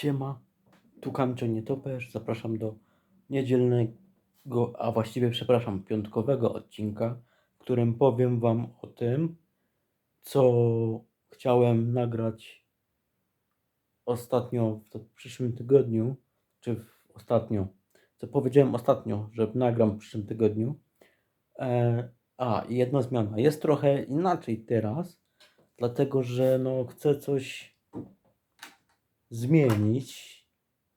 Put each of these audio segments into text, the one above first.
Siema, tu Kamcio Nietoperz. Zapraszam do niedzielnego, a właściwie przepraszam, piątkowego odcinka, w którym powiem Wam o tym, co chciałem nagrać ostatnio w przyszłym tygodniu, czy w ostatnio, co powiedziałem ostatnio, że nagram w przyszłym tygodniu. E, a, i jedna zmiana. Jest trochę inaczej teraz, dlatego że no, chcę coś zmienić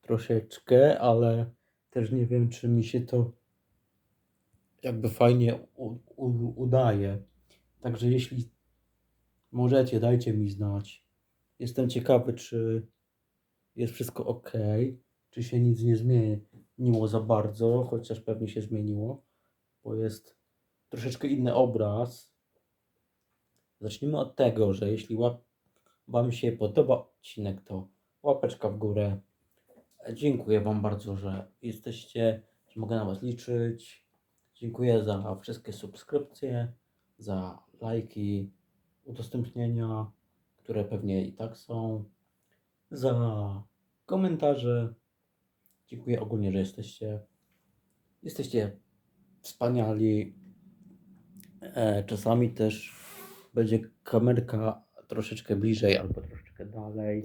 troszeczkę, ale też nie wiem, czy mi się to jakby fajnie u, u, udaje. Także jeśli możecie, dajcie mi znać. Jestem ciekawy, czy jest wszystko ok, czy się nic nie zmieniło za bardzo, chociaż pewnie się zmieniło, bo jest troszeczkę inny obraz. Zacznijmy od tego, że jeśli Wam się podoba odcinek, to łapeczka w górę. Dziękuję Wam bardzo, że jesteście, że mogę na Was liczyć. Dziękuję za wszystkie subskrypcje, za lajki, udostępnienia, które pewnie i tak są, za komentarze. Dziękuję ogólnie, że jesteście. Jesteście wspaniali. E, czasami też będzie kamerka troszeczkę bliżej albo troszeczkę dalej.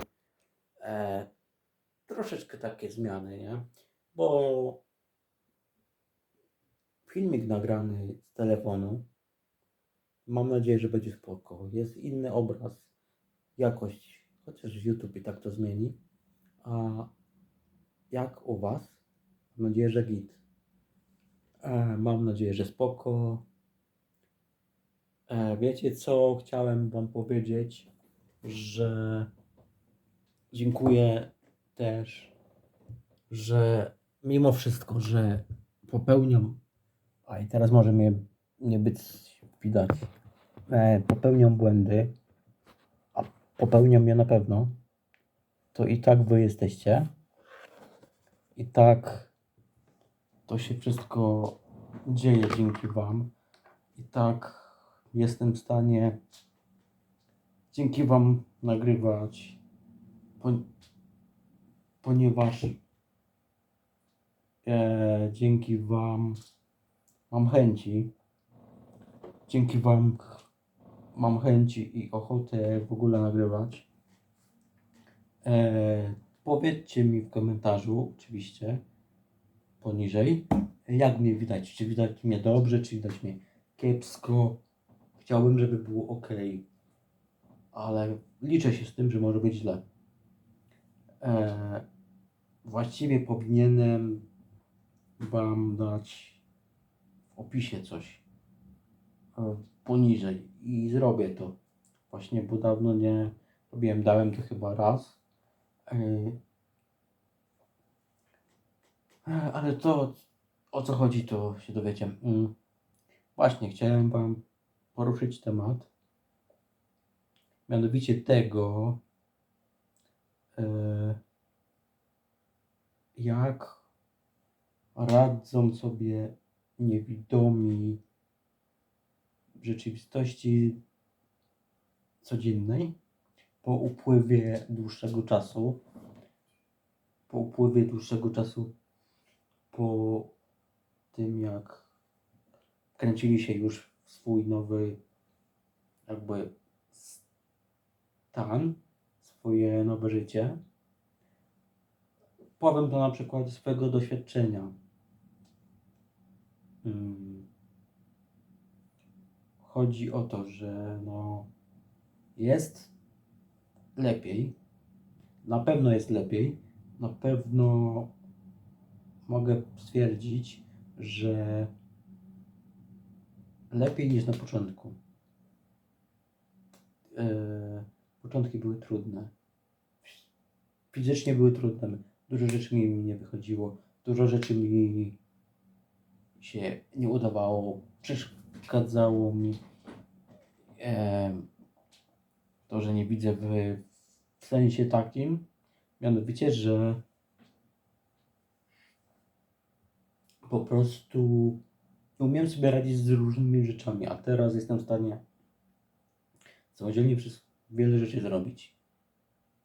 E, troszeczkę takie zmiany, nie? Bo filmik nagrany z telefonu, mam nadzieję, że będzie spoko. Jest inny obraz, jakość, chociaż YouTube i tak to zmieni. A jak u Was? Mam nadzieję, że git. E, mam nadzieję, że spoko. E, wiecie co? Chciałem Wam powiedzieć, że dziękuję też, że mimo wszystko, że popełniam, a i teraz może mnie nie być widać, e, popełniam błędy, a popełniam je na pewno, to i tak Wy jesteście. I tak to się wszystko dzieje dzięki Wam. I tak jestem w stanie dzięki Wam nagrywać, ponieważ e, dzięki Wam mam chęci, dzięki Wam mam chęci i ochotę w ogóle nagrywać. E, powiedzcie mi w komentarzu, oczywiście, poniżej, jak mnie widać. Czy widać mnie dobrze, czy widać mnie kiepsko. Chciałbym, żeby było ok, ale liczę się z tym, że może być źle. E, właściwie powinienem Wam dać w opisie coś e, poniżej i zrobię to. Właśnie, bo dawno nie robiłem, dałem to chyba raz. E, ale to o co chodzi, to się dowiecie. Mm. Właśnie, chciałem Wam poruszyć temat. Mianowicie tego, jak radzą sobie niewidomi w rzeczywistości codziennej po upływie dłuższego czasu. Po upływie dłuższego czasu, po tym jak kręcili się już w swój nowy jakby stan, swoje nowe życie. Powiem to na przykład swojego doświadczenia. Chodzi o to, że no jest lepiej. Na pewno jest lepiej. Na pewno mogę stwierdzić, że lepiej niż na początku. Yy, początki były trudne. Fizycznie były trudne. Dużo rzeczy mi nie wychodziło. Dużo rzeczy mi się nie udawało. Przeszkadzało mi e, to, że nie widzę w, w sensie takim. Mianowicie, że po prostu nie umiem sobie radzić z różnymi rzeczami, a teraz jestem w stanie samodzielnie przez wiele rzeczy zrobić.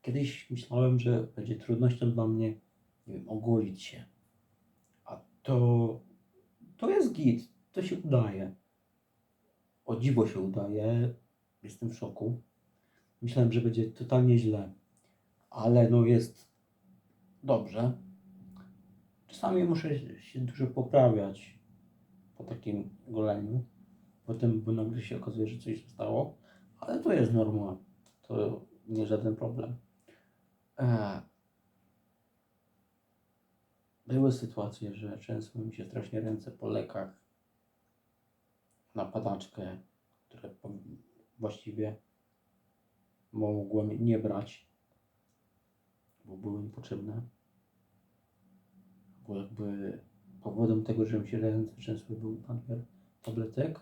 Kiedyś myślałem, że będzie trudnością dla mnie, nie wiem, ogolić się. A to, to jest git, to się udaje. O dziwo się udaje, jestem w szoku. Myślałem, że będzie totalnie źle, ale no jest dobrze. Czasami muszę się dużo poprawiać po takim goleniu. Potem, bo nagle się okazuje, że coś się stało, ale to jest norma. To nie żaden problem. Eee, były sytuacje, że często mi się strasznie ręce po lekach na padaczkę, które właściwie mogłem nie brać, bo były mi potrzebne. Bo jakby powodem tego, że mi się ręce często był nadmiar tabletek.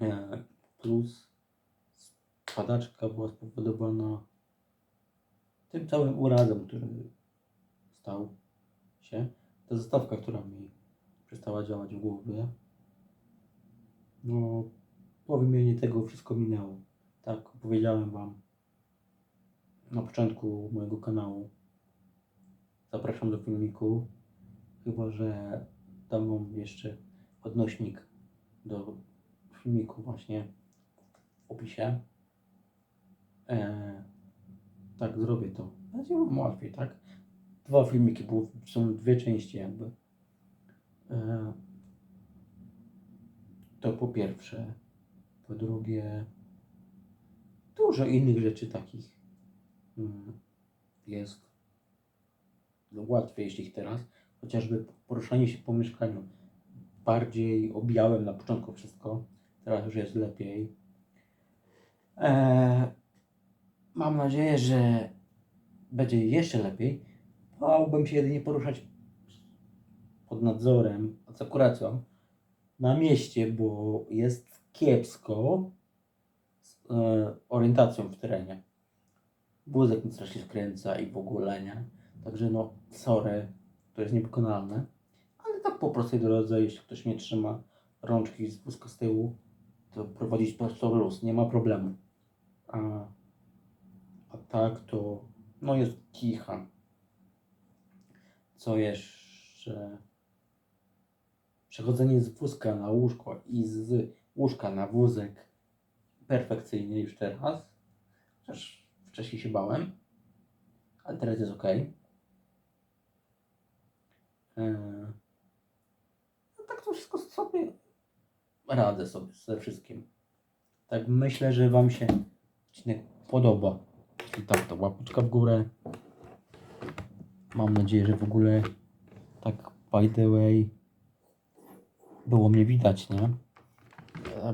E, Plus padaczka była spowodowana tym całym urazem, który stał się. Ta zastawka, która mi przestała działać w głowie. No, po wymianie tego wszystko minęło. Tak, opowiedziałem Wam na początku mojego kanału. Zapraszam do filmiku. Chyba, że dam Wam jeszcze odnośnik do filmiku właśnie w opisie. Eee, tak, zrobię to. Będzie Wam łatwiej, tak? Dwa filmiki, bo są dwie części jakby. Eee, to po pierwsze. Po drugie, dużo innych rzeczy takich mm, jest łatwiejszych teraz. Chociażby poruszanie się po mieszkaniu. Bardziej objąłem na początku wszystko. Teraz już jest lepiej. Eee, mam nadzieję, że będzie jeszcze lepiej. Bałbym się jedynie poruszać pod nadzorem, z akuracją na mieście, bo jest kiepsko z e, orientacją w terenie. Wózek mi strasznie skręca i w ogóle nie. Także no, sorry, to jest niewykonalne. Ale tak po prostej drodze, jeśli ktoś mnie trzyma rączki z wózka z tyłu, to prowadzić prosto luz, nie ma problemu. A, tak to, no jest kicha. Co jeszcze? Przechodzenie z wózka na łóżko i z łóżka na wózek perfekcyjnie już teraz. Chociaż wcześniej się bałem, ale teraz jest ok. No tak to wszystko sobie radzę sobie ze wszystkim. Tak myślę, że Wam się odcinek podoba. I tak to łapeczka w górę. Mam nadzieję, że w ogóle tak by the way było mnie widać, nie?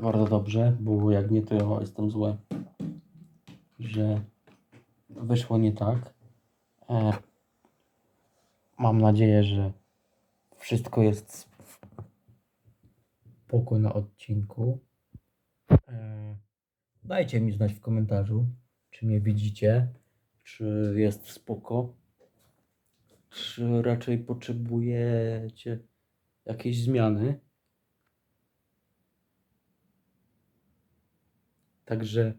Bardzo dobrze, bo jak nie, to ja jestem zły, że wyszło nie tak. E, mam nadzieję, że wszystko jest spoko na odcinku. E, dajcie mi znać w komentarzu, czy mnie widzicie, czy jest spoko, czy raczej potrzebujecie jakiejś zmiany. Także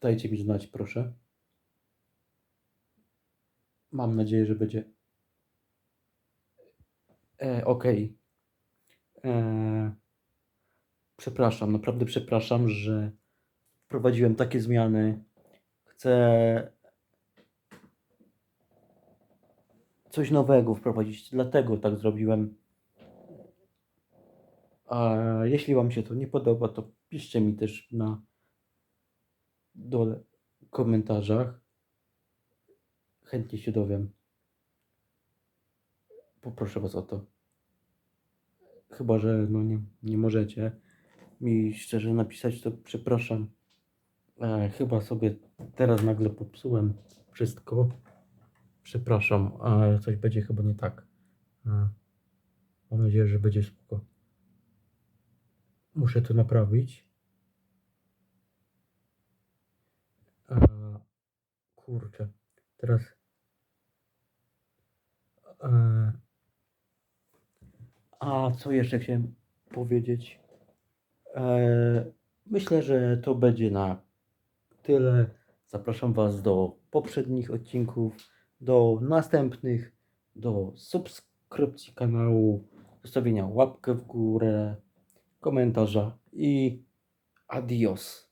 dajcie mi znać, proszę. Mam nadzieję, że będzie. E, Okej. E, przepraszam, naprawdę przepraszam, że wprowadziłem takie zmiany. Coś nowego wprowadzić, dlatego tak zrobiłem. A jeśli Wam się to nie podoba, to piszcie mi też na dole w komentarzach. Chętnie się dowiem. Poproszę Was o to. Chyba, że no nie, nie możecie mi szczerze napisać, to przepraszam. E, chyba sobie teraz nagle popsułem wszystko. Przepraszam, ale coś będzie chyba nie tak. E, mam nadzieję, że będzie spoko. Muszę to naprawić. E, kurczę, teraz. E, a co jeszcze chciałem powiedzieć? E, myślę, że to będzie na tyle. Zapraszam Was do poprzednich odcinków, do następnych, do subskrypcji kanału, zostawienia łapkę w górę, komentarza i adios.